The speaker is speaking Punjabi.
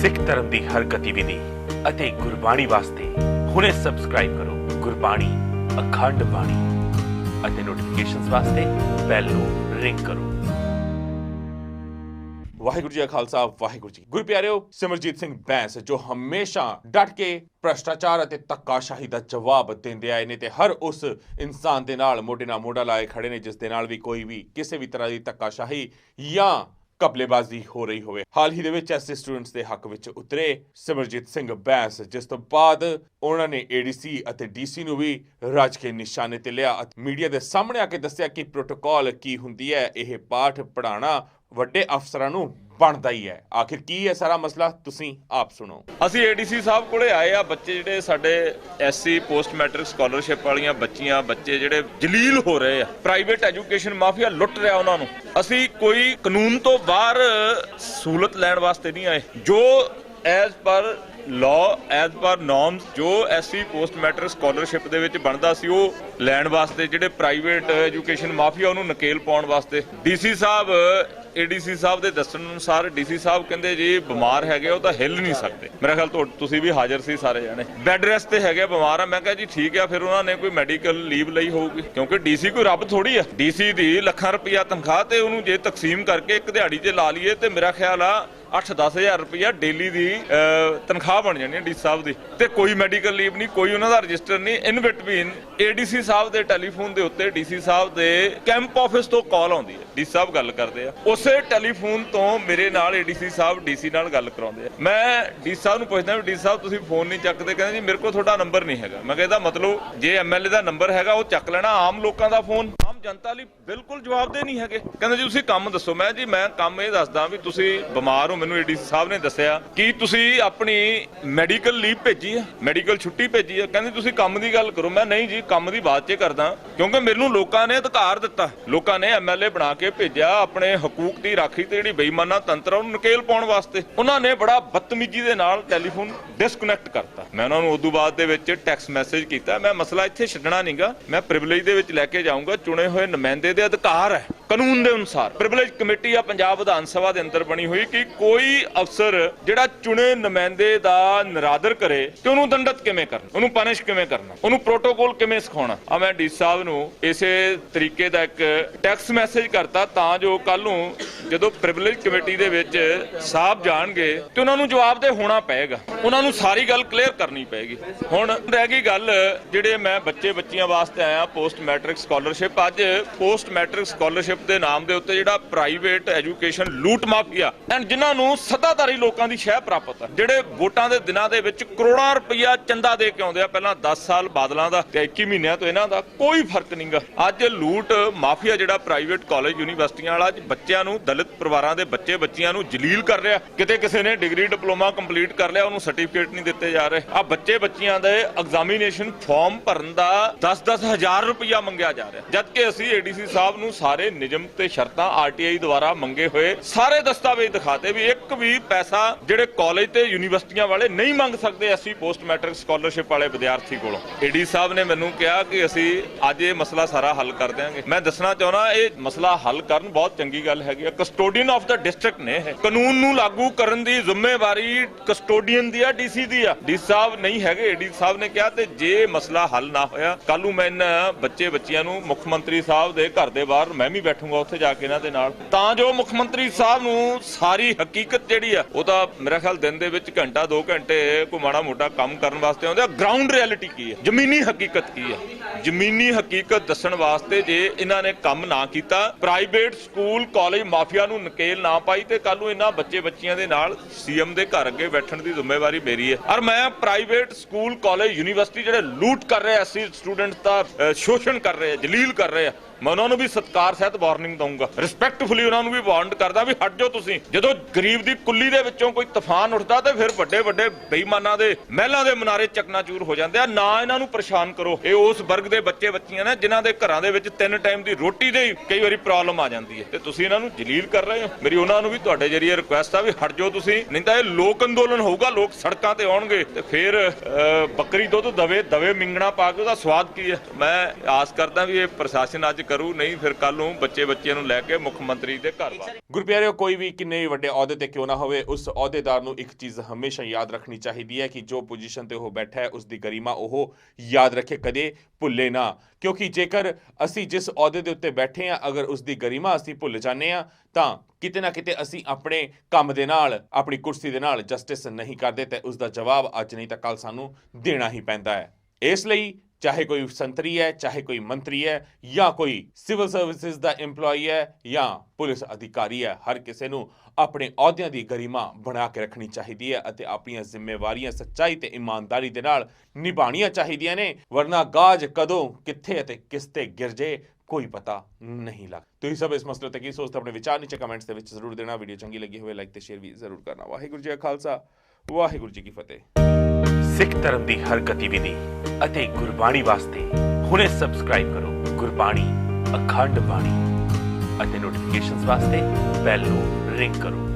ਸਿੱਖ ਧਰਮ ਦੀ ਹਰ ਗਤੀਵਿਧੀ ਅਤੇ ਗੁਰਬਾਣੀ ਵਾਸਤੇ ਹੁਣੇ ਸਬਸਕ੍ਰਾਈਬ ਕਰੋ ਗੁਰਬਾਣੀ ਅਖੰਡ ਬਾਣੀ ਅਤੇ ਨੋਟੀਫਿਕੇਸ਼ਨਸ ਵਾਸਤੇ ਬੈਲ ਨੂੰ ਰਿੰਗ ਕਰੋ। ਵਾਹਿਗੁਰੂ ਜੀ ਕਾ ਖਾਲਸਾ, ਵਾਹਿਗੁਰੂ ਜੀ ਗੁਰੂ ਪਿਆਰਿਓ, ਸਿਮਰਜੀਤ ਸਿੰਘ ਬੈਂਸ ਜੋ ਹਮੇਸ਼ਾ ਡਟ ਕੇ ਭ੍ਰਸ਼ਟਾਚਾਰ ਅਤੇ ਧੱਕਾਸ਼ਾਹੀ ਦਾ ਜਵਾਬ ਦਿੰਦੇ ਆਏ ਨੇ ਤੇ ਹਰ ਉਸ ਇਨਸਾਨ ਦੇ ਨਾਲ ਮੋਢੇ ਨਾਲ ਮੋਢਾ ਲਾਏ ਖੜੇ ਨੇ ਜਿਸ ਦੇ ਨਾਲ ਵੀ ਕੋਈ ਵੀ ਕਿਸੇ ਵੀ ਤਰ੍ਹਾਂ ਦੀ ਧੱਕਾਸ਼ਾਹੀ ਜਾਂ ਕਪਲੇਬਾਜ਼ੀ ਹੋ ਰਹੀ ਹੋਵੇ। ਹਾਲ ਹੀ ਦੇ ਵਿੱਚ ਐਸਏ ਸਟੂਡੈਂਟਸ ਦੇ ਹੱਕ ਵਿੱਚ ਉਤਰੇ ਸਿਮਰਜੀਤ ਸਿੰਘ ਬੈਂਸ, ਜਿਸ ਤੋਂ ਬਾਅਦ ਉਹਨਾਂ ਨੇ ਏਡੀਸੀ ਅਤੇ ਡੀਸੀ ਨੂੰ ਵੀ ਰਾਜ ਕੇ ਨਿਸ਼ਾਨੇ ਤੇ ਲਿਆ। ਅਤੇ ਮੀਡੀਆ ਦੇ ਸਾਹਮਣੇ ਆ ਕੇ ਦੱਸਿਆ ਕਿ ਪ੍ਰੋਟੋਕਾਲ ਕੀ ਹੁੰਦੀ ਹੈ, ਇਹ ਪਾਠ ਪੜਾਉਣਾ ਵੱਡੇ ਅਫਸਰਾਂ ਨੂੰ ਬਣਦਾ ਹੀ ਹੈ। ਆਖਿਰ ਕੀ ਹੈ ਸਾਰਾ ਮਸਲਾ? ਤੁਸੀਂ ਆਪ ਸੁਣੋ। ਅਸੀਂ ਏਡੀਸੀ ਸਾਹਿਬ ਕੋਲੇ ਆਏ ਆ, ਬੱਚੇ ਜਿਹੜੇ ਸਾਡੇ ਐਸਸੀ ਪੋਸਟ ਮੈਟ੍ਰਿਕ ਸਕਾਲਰਸ਼ਿਪ ਵਾਲੀਆਂ ਬੱਚੀਆਂ, ਬੱਚੇ ਜਿਹੜੇ ਜਲੀਲ ਹੋ ਰਹੇ ਆ। ਪ੍ਰਾਈਵੇਟ ਐਜੂਕੇਸ਼ਨ ਮਾਫੀਆ ਲੁੱਟ ਰਿਹਾ ਉਹਨਾਂ ਨੂੰ। ਅਸੀਂ ਕੋਈ ਕਾਨੂੰਨ ਤੋਂ ਬਾਹਰ ਸਹੂਲਤ ਲੈਣ ਵਾਸਤੇ ਨਹੀਂ ਆਏ। ਜੋ as per law as per norms ਜੋ ਐਸਸੀ ਪੋਸਟ ਮੈਟ੍ਰਿਕ ਸਕਾਲਰਸ਼ਿਪ ਦੇ ਵਿੱਚ ਬਣਦਾ ਸੀ, ਉਹ ਲੈਣ ਵਾਸਤੇ ਜਿਹੜੇ ਪ੍ਰਾਈਵੇਟ ਐਜੂਕੇਸ਼ਨ ਮਾਫੀਆ ਉਹਨੂੰ ਨਕੇਲ ਪਾਉਣ ਵਾਸਤੇ। ਡੀਸੀ ਸਾਹਿਬ ਏਡੀਸੀ ਸਾਹਿਬ ਦੇ ਦੱਸਣ ਅਨੁਸਾਰ ਡੀਸੀ ਸਾਹਿਬ ਕਹਿੰਦੇ ਜੀ ਬਿਮਾਰ ਹੈਗੇ ਉਹ ਤਾਂ ਹਿੱਲ ਨਹੀਂ ਸਕਦੇ। ਮੇਰਾ ਖਿਆਲ ਤੁਸੀਂ ਵੀ ਹਾਜ਼ਰ ਸੀ ਸਾਰੇ ਜਾਣੇ। ਬੈੱਡ ਰੈਸਟ ਤੇ ਹੈਗੇ ਬਿਮਾਰ ਆ। ਮੈਂ ਕਿਹਾ ਜੀ ਠੀਕ ਆ, ਫਿਰ ਉਹਨਾਂ ਨੇ ਕੋਈ ਮੈਡੀਕਲ ਲੀਵ ਲਈ ਹੋਊਗੀ। ਕਿਉਂਕਿ ਡੀਸੀ ਕੋਈ ਰੱਬ ਥੋੜੀ ਆ। ਡੀਸੀ ਦੀ ਲੱਖਾਂ ਰੁਪਇਆ ਤਨਖਾਹ ਤੇ ਉਹਨੂੰ ਜੇ ਤਕਸੀਮ ਕਰਕੇ ਇੱਕ ਦਿਹਾੜੀ 'ਚ ਲਾ ਲਈਏ ਤੇ ਮੇਰਾ ਖਿਆਲ ਆ 8-10000 ਰੁਪਇਆ ਡੇਲੀ ਦੀ ਤਨਖਾਹ ਬਣ ਜਾਣੀ ਹੈ ਡੀ ਸਾਹਿਬ ਦੀ। ਤੇ ਕੋਈ ਮੈਡੀਕਲ ਲੀਵ ਨਹੀਂ, ਕੋਈ ਉਹਨਾਂ ਦਾ ਰਜਿਸਟਰ ਨਹੀਂ ਇਨ ਬਿਟਵੀਨ ਏਡੀਸੀ ਸਾਹਿਬ ਦੇ ਟੈਲੀਫੋਨ ਦੇ ਉੱਤੇ ਡੀਸੀ ਸਾਹਿਬ ਦੇ ਕੈਂਪ ਆਫਿਸ ਤੋਂ ਕਾਲ ਆਉਂਦੀ ਹੈ। ਡੀ ਸਾਹਿਬ ਗੱਲ ਕਰਦੇ ਆ। ਉਸੇ ਟੈਲੀਫੋਨ ਤੋਂ ਮੇਰੇ ਨਾਲ ਏਡੀਸੀ ਸਾਹਿਬ ਡੀਸੀ ਨਾਲ ਗੱਲ ਕਰਾਉਂਦੇ ਆ। ਮੈਂ ਡੀ ਸਾਹਿਬ ਨੂੰ ਪੁੱਛਦਾ ਵੀ ਡੀ ਸਾਹਿਬ, ਤੁਸੀਂ ਫੋਨ ਨਹੀਂ ਚੱਕਦੇ? ਕਹਿੰਦੇ ਜੀ, ਮੇਰੇ ਕੋਲ ਤੁਹਾਡਾ ਨੰਬਰ ਨਹੀਂ ਹੈਗਾ। ਮੈਂ ਕਹਿੰਦਾ ਮਤਲਬ, ਜੇ ਐਮਐਲਏ ਦਾ ਨੰਬਰ ਹੈਗਾ, ਉਹ ਚੱਕ ਲੈਣਾ ਆਮ ਲੋਕਾਂ ਦਾ ਫੋਨ ਆਮ ਜਨਤਾ ਲਈ ਬਿਲਕੁਲ ਜਵਾਬਦੇ ਨਹੀਂ ਹੈਗੇ। ਕਹਿੰਦੇ ਜੀ, ਤੁਸੀਂ ਕੰਮ ਦੱਸੋ। ਮੈਂ ਜੀ, ਮੈਂ ਕੰਮ ਇਹ ਦੱਸਦਾ ਵੀ ਤੁਸੀਂ ਬਿਮਾਰ ਹੋ। ਮੈਨੂੰ ਏਡੀਸੀ ਸਾਹਿਬ ਨੇ ਦੱਸਿਆ ਕਿ ਤੁਸੀਂ ਆਪਣੀ ਮੈਡੀਕਲ ਲੀਵ ਭੇਜੀ ਆ ਮੈਡੀਕਲ ਛੁੱਟੀ ਭੇਜੀ ਆ ਕਹਿੰਦੇ ਤੁਸੀਂ ਕੰਮ ਦੀ ਗੱਲ ਕਰੋ। ਮੈਂ ਨਹੀਂ ਜੀ, ਕੰਮ ਦੀ ਬਾਤ 'ਚ ਕਰਦਾ। ਕਿਉਂਕਿ ਮੈਨੂੰ ਲੋਕਾਂ ਨੇ ਅਧਿਕਾਰ ਦਿੱਤਾ। ਲੋਕਾਂ ਨੇ ਐਮਐਲਏ ਬਣਾ ਕੇ ਭੇਜਿਆ, ਆਪਣੇ ਹਕੂਕ ਦੀ ਰਾਖੀ ਤੇ ਜਿਹੜੀ ਬੇਈਮਾਨਾ ਤੰਤਰ ਉਹਨੂੰ ਨਕੇਲ ਪਾਉਣ ਵਾਸਤੇ। ਉਹਨਾਂ ਨੇ ਬੜਾ ਬਦਤਮੀਜ਼ੀ ਦੇ ਨਾਲ ਟੈਲੀਫੋਨ ਡਿਸਕਨੈਕਟ ਕਰਤਾ। ਮੈਂ ਉਹਨਾਂ ਨੂੰ ਉਦੋਂ ਬਾਅਦ ਦੇ ਵਿੱਚ ਟੈਕਸ ਮੈਸੇਜ ਕੀਤਾ। ਮੈਂ ਮਸਲਾ ਇੱਥੇ ਛੱਡਣਾ ਨਹੀਂਗਾ ਮੈਂ ਪ੍ਰਿਵਿਲੇਜ ਦੇ ਵਿੱਚ ਲੈ ਕੇ ਜਾਊਂਗਾ। ਚੁਣੇ ਹੋਏ ਨੁਮਾਇੰਦੇ ਦੇ ਅਧਿਕਾਰ ਹੈ, ਕਾਨੂੰਨ ਦੇ ਅਨੁਸਾਰ। ਪ੍ਰਿਵਿਲੇਜ ਕਮੇਟੀ ਆ ਪੰਜਾਬ ਵਿਧਾਨ ਸਭਾ ਦੇ ਅੰਦਰ ਬਣੀ ਹੋਈ ਕਿ ਕੋਈ ਅਫਸਰ ਜਿਹੜਾ ਚੁਣੇ ਨੁਮਾਇੰਦੇ ਦਾ ਨਿਰਾਦਰ ਕਰੇ ਤੇ ਉਹਨੂੰ ਦੰਡਤ ਕਿਵੇਂ ਕਰਨਾ? ਉਹਨੂੰ ਪਨਿਸ਼ ਕਿਵੇਂ ਕਰਨਾ? ਉਹਨੂੰ ਪ੍ਰੋਟੋਕੋਲ ਕਿਵੇਂ ਸਿਖਾਉਣਾ? ਆ ਮੈਂ ਡੀ ਸਾਹਿਬ ਨੂੰ ਇਸੇ ਤਰੀਕੇ ਦਾ ਇੱਕ ਟੈਕਸਟ ਮੈਸੇਜ ਕਰਤਾ ਤਾਂ ਜੋ ਕੱਲ ਨੂੰ ਜਦੋਂ ਪ੍ਰਿਵਿਲੇਜ ਕਮੇਟੀ ਦੇ ਵਿੱਚ ਸਾਹਿਬ ਜਾਣਗੇ ਤੇ ਉਹਨਾਂ ਨੂੰ ਜਵਾਬ ਦੇ ਹੋਣਾ ਪਏਗਾ। ਉਹਨਾਂ ਨੂੰ ਸਾਰੀ ਗੱਲ ਕਲੀਅਰ ਕਰਨੀ ਪਏਗੀ। ਹੁਣ ਰਹਿ ਗਈ ਗੱਲ ਜਿਹੜੇ ਮੈਂ ਬੱਚੇ ਬੱਚੀਆਂ ਵਾਸਤੇ ਆਇਆ ਪੋਸਟ ਮੈਟ੍ਰਿਕ ਸਕਾਲਰਸ਼ਿਪ ਅੱਜ ਪੋਸਟ ਮੈਟ੍ਰਿਕ ਸਕਾਲਰਸ਼ਿਪ ਦੇ ਨਾਮ ਦੇ ਉੱਤੇ ਜਿਹੜਾ private education loot mafia and ਜਿਨ੍ਹਾਂ ਨੂੰ ਸੱਤਾਧਾਰੀ ਲੋਕਾਂ ਦੀ ਸ਼ਹਿ ਪ੍ਰਾਪਤ ਹੈ ਜਿਹੜੇ ਵੋਟਾਂ ਦੇ ਦਿਨਾਂ ਦੇ ਵਿੱਚ ਕਰੋੜਾਂ ਰੁਪਈਆ ਚੰਦਾ ਦੇ ਕੇ ਆਉਂਦੇ ਆ, ਪਹਿਲਾਂ 10 ਸਾਲ ਬਾਦਲਾਂ ਦਾ ਤੇ 21 ਮਹੀਨਿਆਂ ਤੋਂ ਇਹਨਾਂ ਦਾ ਕੋਈ ਫ਼ਰਕ ਨਹੀਂਗਾ ਅੱਜ ਲੂਟ ਮਾਫੀਆ ਜਿਹੜਾ ਪ੍ਰਾਈਵੇਟ ਕਾਲਜ ਯੂਨੀਵਰਸਿਟੀਆਂ ਵਾਲਾ ਅੱਜ ਬੱਚਿਆਂ ਨੂੰ ਦਲਿਤ ਪਰਿਵਾਰਾਂ ਦੇ ਬੱਚੇ ਬੱਚੀਆਂ ਨੂੰ ਜਲੀਲ ਕਰ ਰਿਹਾ। ਕਿਤੇ ਕਿਸੇ ਨੇ ਡਿਗਰੀ, ਡਿਪਲੋਮਾ ਕੰਪਲੀਟ ਕਰ ਲਿਆ, ਉਹਨੂੰ ਸਰਟੀਫਿਕੇਟ ਨਹੀਂ ਦਿੱਤੇ ਜਾ ਰਹੇ। ਆ ਬੱਚੇ ਬੱਚੀਆਂ ਦੇ ਐਗਜ਼ਾਮੀਨੇਸ਼ਨ ਫਾਰਮ ਭਰਨ ਦਾ 10-10 ਹਜ਼ਾਰ ਰੁਪਈਆ ਮੰਗਿਆ ਜਾ ਰਿਹਾ। ਜਦ ਅਸੀਂ ਏਡੀਸੀ ਸਾਹਿਬ ਨੂੰ ਸਾਰੇ ਨਿਯਮ ਤੇ ਸ਼ਰਤਾਂ ਆਰਟੀਆਈ ਦੁਆਰਾ ਮੰਗੇ ਹੋਏ ਸਾਰੇ ਦਸਤਾਵੇਜ਼ ਦਿਖਾਤੇ ਵੀ ਇੱਕ ਵੀ ਪੈਸਾ ਜਿਹੜੇ ਕਾਲਜ ਤੇ ਯੂਨੀਵਰਸਿਟੀਆਂ ਵਾਲੇ ਨਹੀਂ ਮੰਗ ਸਕਦੇ ਅਸੀਂ ਪੋਸਟ ਮੈਟ੍ਰਿਕ ਸਕਾਲਰਸ਼ਿਪ ਵਾਲੇ ਵਿਦਿਆਰਥੀ ਕੋਲੋਂ। ਏਡੀ ਸਾਹਿਬ ਨੇ ਮੈਨੂੰ ਕਿਹਾ ਕਿ ਅਸੀਂ ਅੱਜ ਇਹ ਮਸਲਾ ਸਾਰਾ ਹੱਲ ਕਰ ਦਿਆਂਗੇ। ਮੈਂ ਦੱਸਣਾ ਚਾਹੁੰਦਾ, ਇਹ ਮਸਲਾ ਹੱਲ ਕਰਨ ਬਹੁਤ ਚੰਗੀ ਗੱਲ ਹੈਗੀ ਆ। ਕਸਟੋਡੀਅਨ ਆਫ ਦਾ ਡਿਸਟ੍ਰਿਕਟ ਨੇ ਕਾਨੂੰਨ ਨੂੰ ਲਾਗੂ ਕਰਨ ਦੀ ਜ਼ਿੰਮੇਵਾਰੀ ਕਸਟੋਡੀਅਨ ਦੀ ਆ ਡੀਸੀ ਦੀ ਆ। ਡੀ ਸਾਹਿਬ ਨਹੀਂ ਹੈਗੇ। ਏਡੀ ਸਾਹਿਬ ਨੇ ਕਿਹਾ ਤੇ ਜੇ ਮਸਲਾ ਹੱਲ ਨਾ ਹੋਇਆ ਕੱਲ ਨੂੰ ਮੈਂ ਇਹਨਾਂ ਬੱਚੇ ਬੱਚੀਆਂ ਨੂੰ ਮੁੱਖ ਮੰਤਰੀ ਸਾਹਿਬ ਦੇ ਘਰ ਦੇ ਬਾਹਰ ਮੈਂ ਵੀ ਬੈਠੂੰਗਾ, ਉੱਥੇ ਜਾ ਕੇ ਇਹਨਾਂ ਦੇ ਨਾਲ। ਤਾਂ ਜੋ ਮੁੱਖ ਮੰਤਰੀ ਸਾਹਿਬ ਨੂੰ ਸਾਰੀ ਹਕੀਕਤ ਜਿਹੜੀ ਆ, ਉਹ ਤਾਂ ਮੇਰਾ ਖਿਆਲ ਦਿਨ ਦੇ ਵਿੱਚ ਘੰਟਾ 2 ਘੰਟੇ ਕੋਈ ਮਾੜਾ ਮੋਟਾ ਕੰਮ ਕਰਨ ਵਾਸਤੇ ਆਉਂਦੇ ਆ। ਗਰਾਊਂਡ ਰਿਐਲਿਟੀ ਕੀ ਹੈ ਜ਼ਮੀਨੀ ਹਕੀਕਤ ਕੀ ਹੈ ਜ਼ਮੀਨੀ ਹਕੀਕਤ ਦੱਸਣ ਵਾਸਤੇ ਜੇ ਇਹਨਾਂ ਨੇ ਕੰਮ ਨਾ ਕੀਤਾ ਪ੍ਰਾਈਵੇਟ ਸਕੂਲ ਕਾਲਜ ਮਾਫੀਆ ਨੂੰ ਨਕੇਲ ਨਾ ਪਾਈ ਤੇ ਕੱਲ ਨੂੰ ਇਹਨਾਂ ਬੱਚੇ ਬੱਚੀਆਂ ਦੇ ਨਾਲ ਸੀਐਮ ਦੇ ਘਰ ਅੱਗੇ ਬੈਠਣ ਦੀ ਜ਼ਿੰਮੇਵਾਰੀ ਮੇਰੀ ਹੈ। ਔਰ ਮੈਂ ਪ੍ਰਾਈਵੇਟ ਸਕੂਲ, ਕਾਲਜ, ਯੂਨੀਵਰਸਿਟੀ ਜਿਹੜੇ ਲੂਟ ਕਰ ਰਹੇ ਐਸੀ ਸਟੂਡੈਂਟ ਦਾ ਸ਼ੋਸ਼ਣ ਕਰ ਰਹੇ ਜਲੀਲ ਕਰ ਰਹੇ ਮੈਂ ਉਹਨਾਂ ਨੂੰ ਵੀ ਸਤਕਾਰ ਸਹਿਤ ਵਾਰਨਿੰਗ ਦਊਂਗਾ। ਰਿਸਪੈਕਟਫੁਲੀ ਉਹਨਾਂ ਨੂੰ ਵੀ ਵਾਰਨਡ ਕਰਦਾ ਵੀ ਹਟ ਜਾਓ ਤੁਸੀਂ। ਜਦੋਂ ਗਰੀਬ ਦੀ ਕੁੱਲੀ ਦੇ ਵਿੱਚੋਂ ਕੋਈ ਤੂਫਾਨ ਉੱਠਦਾ ਤੇ ਫਿਰ ਵੱਡੇ ਵੱਡੇ ਬੇਈਮਾਨਾਂ ਦੇ ਮਹਿਲਾਂ ਦੇ ਮਨਾਰੇ ਚਕਨਾਚੂਰ ਹੋ ਜਾਂਦੇ ਆ। ਨਾ ਇਹਨਾਂ ਨੂੰ ਪਰੇਸ਼ਾਨ ਕਰੋ। ਇਹ ਉਸ ਵਰਗ ਦੇ ਬੱਚੇ ਬੱਚੀਆਂ ਨੇ ਜਿਨ੍ਹਾਂ ਦੇ ਘਰਾਂ ਦੇ ਵਿੱਚ ਤਿੰਨ ਟਾਈਮ ਦੀ ਰੋਟੀ ਦੇ ਕਈ ਵਾਰੀ ਪ੍ਰੋਬਲਮ ਆ ਜਾਂਦੀ ਹੈ। ਤੇ ਤੁਸੀਂ ਇਹਨਾਂ ਨੂੰ ਜਲੀਲ ਕਰ ਰਹੇ ਹੋ। ਮੇਰੀ ਉਹਨਾਂ ਨੂੰ ਵੀ ਤੁਹਾਡੇ ਜਰੀਏ ਰਿਕੁਐਸਟ ਆ ਵੀ ਹਟ ਜਾਓ ਤੁਸੀਂ। ਨਹੀਂ ਤਾਂ ਇਹ ਲੋਕ ਅੰਦੋਲਨ ਹੋਊਗਾ, ਲੋਕ ਸੜਕਾਂ ਤੇ ਆਉਣਗੇ ਤੇ ਫਿਰ ਬੱਕਰੀ ਦੁੱਧ, ਦਵੇ ਦਵੇ ਮਿੰਗਣਾ ਪਾ ਕੇ ਉਹਦਾ ਸਵਾਦ ਕੀ ਹੈ? ਮੈਂ ਆਸ ਕਰਦਾ ਵੀ ਇਹ ਪ੍ਰਸ਼ਾਸਨ ਅੱਜ ਕਰੂ, ਨਹੀਂ ਫਿਰ ਕੱਲ ਨੂੰ ਬੱਚੇ ਬੱਚਿਆਂ ਨੂੰ ਲੈ ਕੇ ਮੁੱਖ ਮੰਤਰੀ ਦੇ ਘਰ ਵਾ ਗੁਰਪਿਆਰਿਓ ਕੋਈ ਵੀ ਕਿੰਨੇ ਵੱਡੇ ਅਹੁਦੇ ਤੇ ਕਿਉਂ ਨਾ ਹੋਵੇ, ਉਸ ਅਹੁਦੇਦਾਰ ਨੂੰ ਇੱਕ ਚੀਜ਼ ਹਮੇਸ਼ਾ ਯਾਦ ਰੱਖਣੀ ਚਾਹੀਦੀ ਹੈ ਕਿ ਜੋ ਪੋਜੀਸ਼ਨ ਤੇ ਉਹ ਬੈਠਾ ਹੈ ਉਸ ਦੀ ਗਰਿਮਾ ਉਹ ਯਾਦ ਰੱਖੇ, ਕਦੇ ਭੁੱਲੇ ਨਾ। ਕਿਉਂਕਿ ਜੇਕਰ ਅਸੀਂ ਜਿਸ ਅਹੁਦੇ ਦੇ ਉੱਤੇ ਬੈਠੇ ਹਾਂ, ਅਗਰ ਉਸ ਦੀ ਗਰਿਮਾ ਅਸੀਂ ਭੁੱਲ ਜਾਂਦੇ ਹਾਂ, ਤਾਂ ਕਿਤੇ ਨਾ ਕਿਤੇ ਅਸੀਂ ਆਪਣੇ ਕੰਮ ਦੇ ਨਾਲ, ਆਪਣੀ ਕੁਰਸੀ ਦੇ ਨਾਲ ਜਸਟਿਸ ਨਹੀਂ ਕਰਦੇ ਤੇ ਉਸ ਦਾ ਜਵਾਬ ਅੱਜ ਨਹੀਂ ਤਾਂ ਕੱਲ ਸਾਨੂੰ ਦੇਣਾ ਹੀ ਪੈਂਦਾ ਹੈ। ਇਸ ਲਈ ਚਾਹੇ ਕੋਈ ਸੰਤਰੀ ਹੈ, ਚਾਹੇ ਕੋਈ ਮੰਤਰੀ ਹੈ, ਜਾਂ ਕੋਈ ਸਿਵਲ ਸਰਵਿਸਿਜ਼ ਦਾ EMPLOYE ਹੈ, ਜਾਂ ਪੁਲਿਸ ਅਧਿਕਾਰੀ ਹੈ, ਹਰ ਕਿਸੇ ਨੂੰ ਆਪਣੇ ਅਹੁਦਿਆਂ ਦੀ ਗਰਿਮਾ ਬਣਾ ਕੇ ਰੱਖਣੀ ਚਾਹੀਦੀ ਹੈ ਅਤੇ ਆਪਣੀਆਂ ਜ਼ਿੰਮੇਵਾਰੀਆਂ ਸੱਚਾਈ ਤੇ ਇਮਾਨਦਾਰੀ ਦੇ ਨਾਲ ਨਿਭਾਉਣੀਆਂ ਚਾਹੀਦੀਆਂ ਨੇ, ਵਰਨਾ ਗਾਜ ਕਦੋਂ, ਕਿੱਥੇ ਅਤੇ ਕਿਸ ਤੇ ਗਿਰ ਜੇ, ਕੋਈ ਪਤਾ ਨਹੀਂ ਲੱਗ ਤੁਸੀਂ ਸਭ ਇਸ ਮਸਲੇ ਤੇ ਕੀ ਸੋਚਦੇ ਹੋ? ਆਪਣੇ ਵਿਚਾਰ ਨੀਚੇ ਕਮੈਂਟਸ ਦੇ ਵਿੱਚ ਜ਼ਰੂਰ ਦੇਣਾ ਵੀਡੀਓ ਚੰਗੀ ਲੱਗੀ ਹੋਵੇ ਲਾਈਕ ਤੇ ਸ਼ੇਅਰ ਵੀ ਜ਼ਰੂਰ ਕਰਨਾ ਵਾਹਿਗੁਰੂ ਜੀ ਕਾ ਖਾਲਸਾ, ਵਾਹਿਗੁਰੂ ਜੀ ਕੀ ਫਤਿਹ ਸਿੱਖ ਧਰਮ ਦੀ ਹਰ ਗਤੀਵਿਧੀ ਅਤੇ ਗੁਰਬਾਣੀ ਵਾਸਤੇ ਹੁਣੇ ਸਬਸਕ੍ਰਾਈਬ ਕਰੋ ਗੁਰਬਾਣੀ ਅਖੰਡ ਬਾਣੀ ਅਤੇ ਨੋਟੀਫਿਕੇਸ਼ਨਸ ਵਾਸਤੇ ਬੈਲ ਨੂੰ ਰਿੰਗ ਕਰੋ।